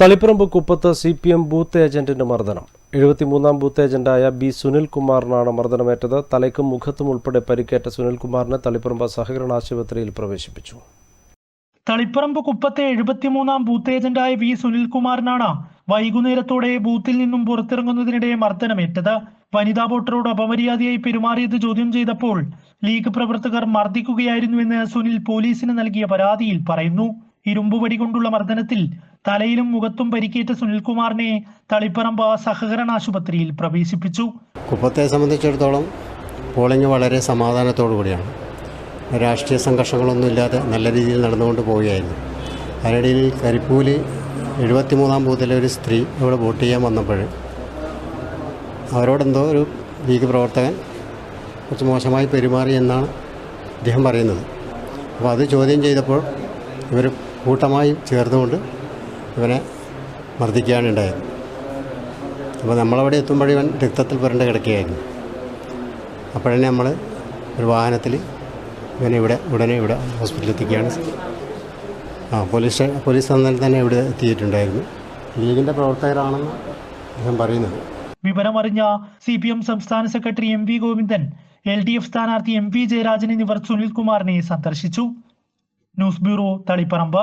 തളിപ്പറമ്പ് കുപ്പത്ത് C P M booth ഏജന്റിന്റെ മർദ്ദനം. എഴുപത്തിമൂന്നാം ബൂത്ത് ഏജന്റായ ബി സുനിൽകുമാറിനാണ് മർദ്ദനമേറ്റത്. തലയ്ക്കും മുഖത്തും ഉൾപ്പെടെ പരിക്കേറ്റ സുനിൽകുമാറിനെ തളിപ്പറമ്പ് സഹകരണ ആശുപത്രിയിൽ പ്രവേശിപ്പിച്ചു. തളിപ്പറമ്പ് കുപ്പത്തെ എഴുപത്തിമൂന്നാം ബൂത്ത് ഏജന്റായ വി സുനിൽകുമാറിനാണ് വൈകുന്നേരത്തോടെ ബൂത്തിൽ നിന്നും പുറത്തിറങ്ങുന്നതിനിടെ മർദ്ദനമേറ്റത്. വനിതാ വോട്ടറോട് അപമര്യാദയായി പെരുമാറിയത് ചോദ്യം ചെയ്തപ്പോൾ ലീഗ് പ്രവർത്തകർ മർദ്ദിക്കുകയായിരുന്നുവെന്ന് സുനിൽ പോലീസിന് നൽകിയ പരാതിയിൽ പറയുന്നു. ഇരുമ്പുപടി കൊണ്ടുള്ള മർദ്ദനത്തിൽ തലയിലും മുഖത്തും പരിക്കേറ്റ സുനിൽകുമാറിനെ തളിപ്പറമ്പ സഹകരണ ആശുപത്രിയിൽ പ്രവേശിപ്പിച്ചു. കുപ്പത്തെ സംബന്ധിച്ചിടത്തോളം പോളിംഗ് വളരെ സമാധാനത്തോടു കൂടിയാണ്. രാഷ്ട്രീയ സംഘർഷങ്ങളൊന്നും ഇല്ലാതെ നല്ല രീതിയിൽ നടന്നുകൊണ്ട് പോവുകയായിരുന്നു. അതിനിടയിൽ കരിപ്പൂൽ എഴുപത്തിമൂന്നാം ബൂത്തിലെ ഒരു സ്ത്രീ ഇവിടെ വോട്ട് ചെയ്യാൻ വന്നപ്പോൾ അവരോടെന്തോ ഒരു ലീഗ് പ്രവർത്തകൻ കുറച്ച് മോശമായി പെരുമാറി എന്നാണ് അദ്ദേഹം പറയുന്നത്. അപ്പോൾ അത് ചോദ്യം ചെയ്തപ്പോൾ ഇവർ കൂട്ടമായി ചേർന്നുകൊണ്ട് ഇവനെ മർദ്ദിക്കുകയാണ് ഉണ്ടായത് അപ്പോൾ നമ്മളവിടെ എത്തുമ്പോൾ ഇവൻ രക്തത്തിൽ പുരണ്ട് കിടക്കുകയായിരുന്നു. അപ്പോഴന്നെ നമ്മൾ ഒരു വാഹനത്തിൽ ഇവനെ ഇവിടെ ഉടനെ ഇവിടെ ഹോസ്പിറ്റലിൽ എത്തിക്കുകയാണ് ആ പോലീസ് പോലീസ് അന്നേരം തന്നെ ഇവിടെ എത്തിയിട്ടുണ്ടായിരുന്നു. ലീഗിന്റെ പ്രവർത്തകരാണെന്ന് അദ്ദേഹം പറയുന്നത്. വിവരമറിഞ്ഞ സി പി എം സംസ്ഥാന secretary M V Govindan L D F സ്ഥാനാർത്ഥി എം പി ജയരാജൻ എന്നിവർ സുനിൽകുമാറിനെ സന്ദർശിച്ചു. News bureau Taliparamba.